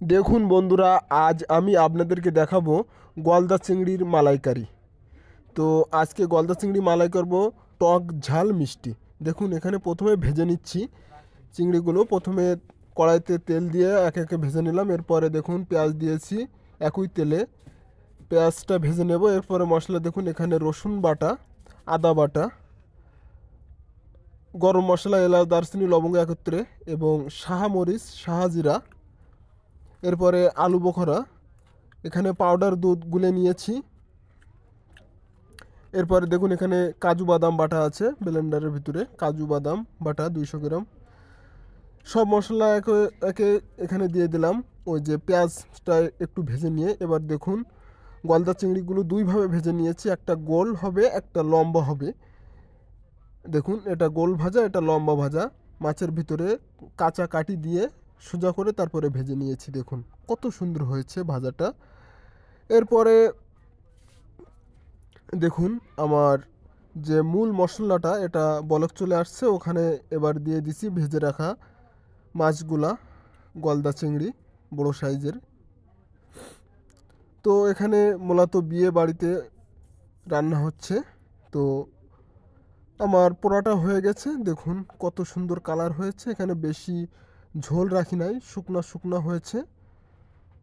দেখুন বন্ধুরা, আজ আমি আপনাদেরকে দেখাবো গলদা চিংড়ির মালাইকারি। তো আজকে গলদা চিংড়ি মালাই করব টক ঝাল মিষ্টি। দেখুন, এখানে প্রথমে ভেজে নিচ্ছি চিংড়িগুলো। প্রথমে কড়াইতে তেল দিয়ে এক একে ভেজে নিলাম। এরপরে দেখুন, পেঁয়াজ দিয়েছি একই তেলে। পেঁয়াজটা ভেজে নেব। এরপরে মশলা, দেখুন, এখানে রসুন বাটা, আদা বাটা, গরম মশলা, এলাচ, দারচিনি, লবঙ্গ একত্রে এবং সাহা মরিচ জিরা এরপরে আলু বোখরা এখানে পাউডার দুধ গুলে নিয়েছি। এরপরে দেখুন এখানে কাজু বাদাম বাটা আছে ব্লেন্ডারের ভিতরে, কাজু বাদাম বাটা দুইশো গ্রাম। সব মশলা একে একে এখানে দিয়ে দিলাম। ওই যে পেঁয়াজটা একটু ভেজে নিয়ে, এবার দেখুন গলদা চিংড়িগুলো দুইভাবে ভেজে নিয়েছি। একটা গোল হবে, একটা লম্বা হবে। দেখুন এটা গোল ভাজা, এটা লম্বা ভাজা। মাছের ভিতরে কাঁচা কাটি দিয়ে সোজা করে তারপরে ভেজে নিয়েছি, দেখুন। কত সুন্দর হয়েছে ভাজাটা। এরপরে দেখুন, আমার যে মূল মশলাটা, এটা বলক চলে আসছে, ওখানে এবার দিয়ে দিছি ভেজে রাখা মাছগুলা, গলদা চিংড়ি, বড় সাইজের। তো এখানে মূলত বিয়ে বাড়িতে রান্না হচ্ছে। তো আমার পোড়াটা হয়ে গেছে, দেখুন কত সুন্দর কালার হয়েছে, এখানে বেশি ঝোল রাখি নাই শুকনা শুকনা হয়েছে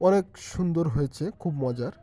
অনেক সুন্দর হয়েছে খুব মজার।